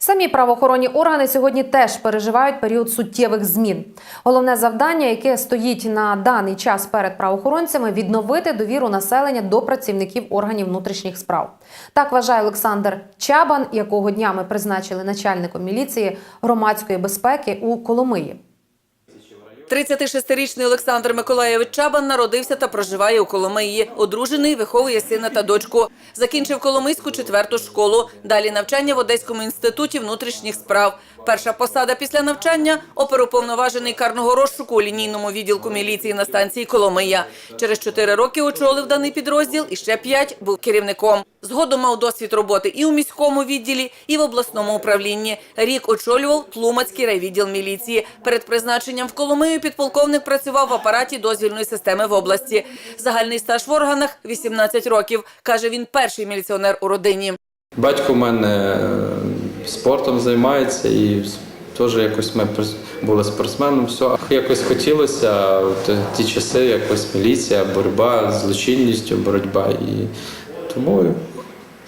Самі правоохоронні органи сьогодні теж переживають період суттєвих змін. Головне завдання, яке стоїть на даний час перед правоохоронцями, відновити довіру населення до працівників органів внутрішніх справ. Так вважає Олександр Чабан, якого днями призначили начальником міліції громадської безпеки у Коломиї. 36-річний Олександр Миколаєвич Чабан народився та проживає у Коломиї. Одружений, виховує сина та дочку. Закінчив Коломийську четверту школу. Далі навчання в Одеському інституті внутрішніх справ. Перша посада після навчання – оперуповноважений карного розшуку у лінійному відділку міліції на станції Коломия. Через чотири роки очолив даний підрозділ і ще п'ять був керівником. Згодом мав досвід роботи і у міському відділі, і в обласному управлінні. Рік очолював Тлумацький райвідділ міліції. Перед призначенням в Коломию підполковник працював в апараті дозвільної системи в області. Загальний стаж в органах – 18 років. Каже, він перший міліціонер у родині. Батько у мене е, спортом займається і теж якось ми були спортсменом. Все. Якось хотілося в ті часи, якось міліція, боротьба з злочинністю, боротьба. І тому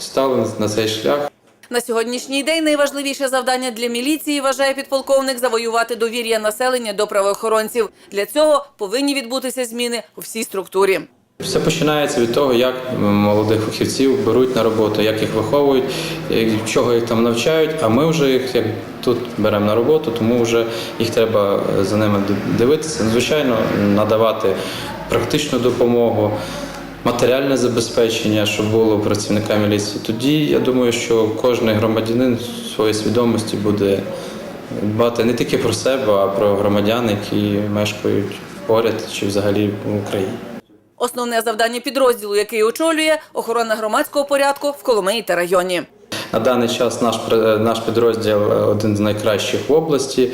стали на цей шлях. На сьогоднішній день найважливіше завдання для міліції, вважає підполковник, завоювати довір'я населення до правоохоронців. Для цього повинні відбутися зміни у всій структурі. Все починається від того, як молодих фахівців беруть на роботу, як їх виховують, чого їх там навчають. А ми вже їх як тут беремо на роботу, тому вже їх треба за ними дивитися. Звичайно, надавати практичну допомогу, матеріальне забезпечення, що було працівника міліції. Тоді я думаю, що кожен громадянин в своїй свідомості буде дбати не тільки про себе, а про громадян, які мешкають поряд чи взагалі в Україні. Основне завдання підрозділу, який очолює – охорона громадського порядку в Коломиї та районі. На даний час наш наш підрозділ е, один з найкращих в області,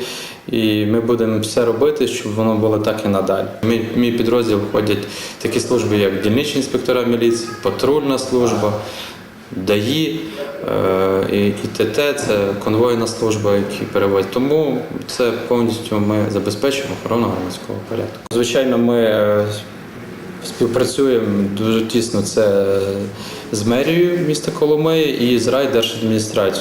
і ми будемо все робити, щоб воно було так і надалі. Мій, мій підрозділ входять такі служби, як дільничні інспектора міліції, патрульна служба, ДАІ е, і, ТТ це конвойна служба, які перевозять. Тому це повністю ми забезпечуємо охорону громадського порядку. Звичайно, ми е, Співпрацюємо дуже тісно це з мерією міста Коломиї і з райдержадміністрацією.